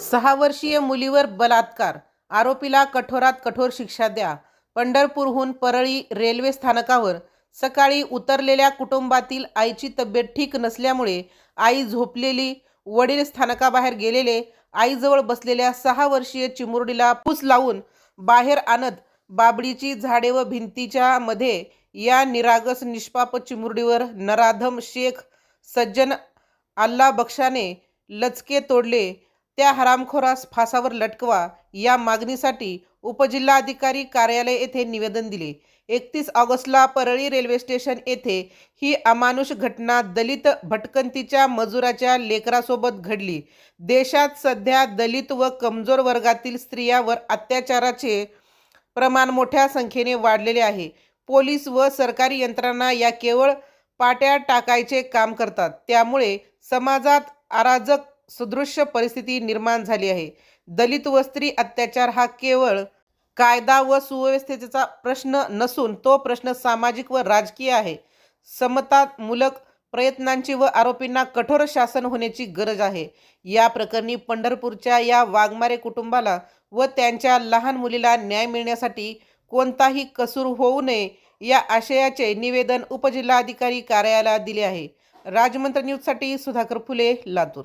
सहा वर्षीय मुलीवर बलात्कार. आरोपीला कठोरात कठोर शिक्षा द्या. पंढरपूरहून परळी रेल्वे स्थानकावर सकाळी उतरलेल्या कुटुंबातील आईची तब्येत ठीक नसल्यामुळे आई झोपलेली वडील स्थानकाबाहेर गेलेले आईजवळ बसलेल्या सहा वर्षीय चिमुरडीला पूस लावून बाहेर आणत बाबडीची झाडे व भिंतीच्या मध्ये या निरागस निष्पाप चिमुरडीवर नराधम शेख सज्जन अल्ला बक्षाने लचके तोडले. त्या हरामखोरास फासावर लटकवा या मागणीसाठी उपजिल्हाधिकारी कार्यालय येथे निवेदन दिले. एकतीस ऑगस्टला परळी रेल्वे स्टेशन येथे ही अमानुष घटना दलित भटकंतीच्या मजुराच्या लेकरासोबत घडली. देशात सध्या दलित व कमजोर वर्गातील स्त्रियावर अत्याचाराचे प्रमाण मोठ्या संख्येने वाढलेले आहे. पोलीस व सरकारी यंत्रणा या केवळ पाट्या टाकायचे काम करतात. त्यामुळे समाजात अराजक सदृश्य परिस्थिती निर्माण झाली आहे. दलित व स्त्री अत्याचार हा केवळ कायदा व सुव्यवस्थेचा प्रश्न नसून तो प्रश्न सामाजिक व राजकीय आहे. समतामूलक प्रयत्नांची व आरोपींना कठोर शासन होण्याची गरज आहे. या प्रकरणी पंढरपूरच्या या वाघमारे कुटुंबाला व त्यांच्या लहान मुलीला न्याय मिळण्यासाठी कोणताही कसूर होऊ नये या आशयाचे निवेदन उपजिल्हाधिकारी कार्यालयाला दिले आहे. राजमंत्र न्यूजसाठी सुधाकर फुले लातूर.